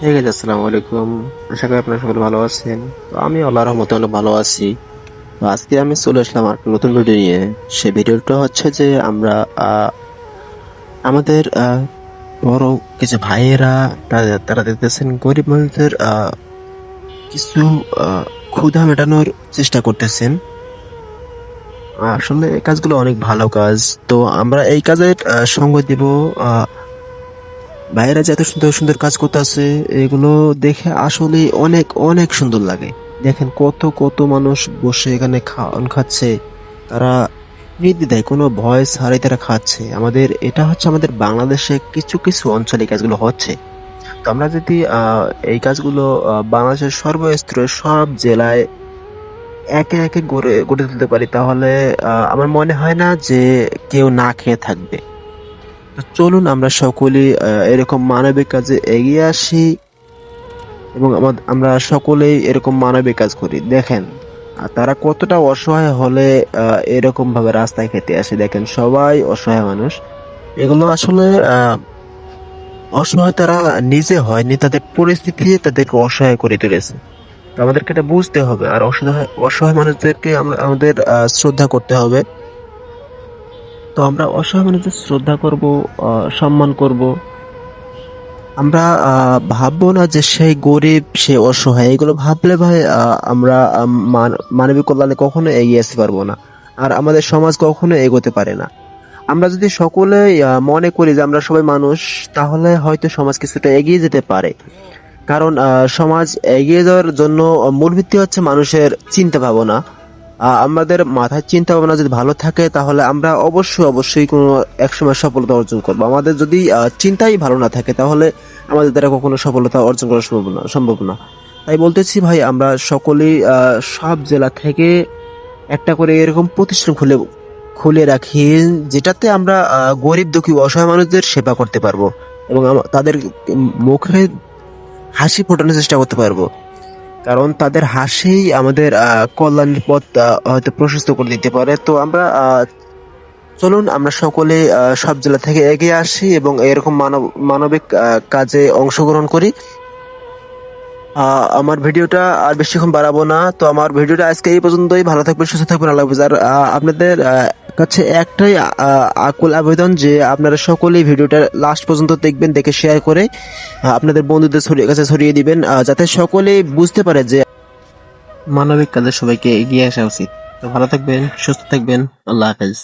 ঠিক আছে আসসালামু আলাইকুম। আশা করি আপনারা সকলে ভালো আছেন। তো আমি আল্লাহর রহমতে অনেক ভালো আছি। তো আজকে আমি চলে আসলাম আর নতুন ভিডিও নিয়ে। সে ভিডিওটা হচ্ছে যে আমরা আমাদের বড় কিছু ভাইয়েরা তারা দেখতেছেন গরিব মানুষদের কিছু ক্ষুধা মেটানোর চেষ্টা করতেছেন। আসলে এই কাজগুলো অনেক ভালো কাজ। তো আমরা এই কাজের সঙ্গ দিব আহ, ভাইয়েরা যে এত সুন্দর সুন্দর কাজ করতেছে, এগুলো দেখে আসলে অনেক অনেক সুন্দর লাগে। দেখেন কত কত মানুষ বসে এখানে খাওয়ান খাচ্ছে। তারা নির্দ্বিধায় কোনো ভয় ছাড়াই তারা খাচ্ছে। আমাদের, এটা হচ্ছে আমাদের বাংলাদেশে কিছু কিছু অঞ্চলে কাজগুলো হচ্ছে। তো আমরা যদি এই কাজগুলো বাংলাদেশের সর্বস্তরে সব জেলায় একে একে গড়ে গড়ে তুলতে পারি, তাহলে আমার মনে হয় না যে কেউ না খেয়ে থাকবে। চলুন আমরা সকলে এরকম মানবিক কাজে এগিয়ে আসি এবং আমরা সকলেই এরকম মানবিক কাজ করি। দেখেন তারা কতটা অসহায় হলে আহ, এরকম ভাবে রাস্তায় খেতে আসে। দেখেন সবাই অসহায় মানুষ। এগুলো আসলে অসহায় তারা নিজে হয়নি তাদের পরিস্থিতি তাদেরকে অসহায় করে তুলেছে। আমাদেরকে এটা বুঝতে হবে। আর অসহায় অসহায় মানুষদেরকে আমাদের শ্রদ্ধা করতে হবে। তো আমরা অসহায় মানুষদের শ্রদ্ধা করব সম্মান করব। আমরা ভাববো না যে সেই গরিব, সে অসহায়, এগুলো ভাবলে ভাই আমরা মান- মানবিক কল্যাণে কখনো এগিয়ে আসতে পারব না। আর আমাদের সমাজ কখনো এগোতে পারে না। আমরা যদি সকলে মনে করি যে আমরা সবাই মানুষ, তাহলে হয়তো সমাজ কিছুটা এগিয়ে যেতে পারে। কারণ সমাজ এগিয়ে যাওয়ার জন্য মূল ভিত্তি হচ্ছে মানুষের চিন্তা ভাবনা। আমাদের মাথায় চিন্তা ভাবনা যদি ভালো থাকে, তাহলে আমরা অবশ্যই অবশ্যই কোনো একসময় সফলতা অর্জন করব। আমাদের যদি চিন্তাই ভালো না থাকে, তাহলে আমাদের দ্বারা কখনো সফলতা অর্জন করা সম্ভব না সম্ভব না। তাই বলতেছি ভাই, আমরা সকলেই সব জেলা থেকে একটা করে এরকম প্রতিষ্ঠান খুলে খুলে রাখি, যেটাতে আমরা গরিব, দুঃখী, অসহায় মানুষদের সেবা করতে পারব এবং তাদের মুখে হাসি ফোটানোর চেষ্টা করতে পারব। কারণ তাদের হাসিই আমাদের কল্যাণের পথ হয়তো প্রশস্ত করে দিতে পারে। তো আমরা চলুন, আমরা সকলে সব জেলা থেকে এগিয়ে আসি এবং এরকম মানব, মানবিক কাজে অংশগ্রহণ করি। আমার ভিডিওটা আর বেশিক্ষণ বাড়াবো না। তো আমার ভিডিওটা আজকে এই পর্যন্তই। ভালো থাকবেন, সুস্থ থাকবেন। আল্লাহ আর আপনাদের কাছে একটাই আকুল আবেদন যে আপনারা সকলেই ভিডিওটা লাস্ট পর্যন্ত দেখবেন, দেখে শেয়ার করে আপনাদের বন্ধুদের ছড়িয়ে, কাছে ছড়িয়ে দিবেন যাতে সকলেই বুঝতে পারে যে মানবিক কাজে সবাইকে এগিয়ে আসা উচিত। তো ভালো থাকবেন, সুস্থ থাকবেন, আল্লাহ হাফেজ।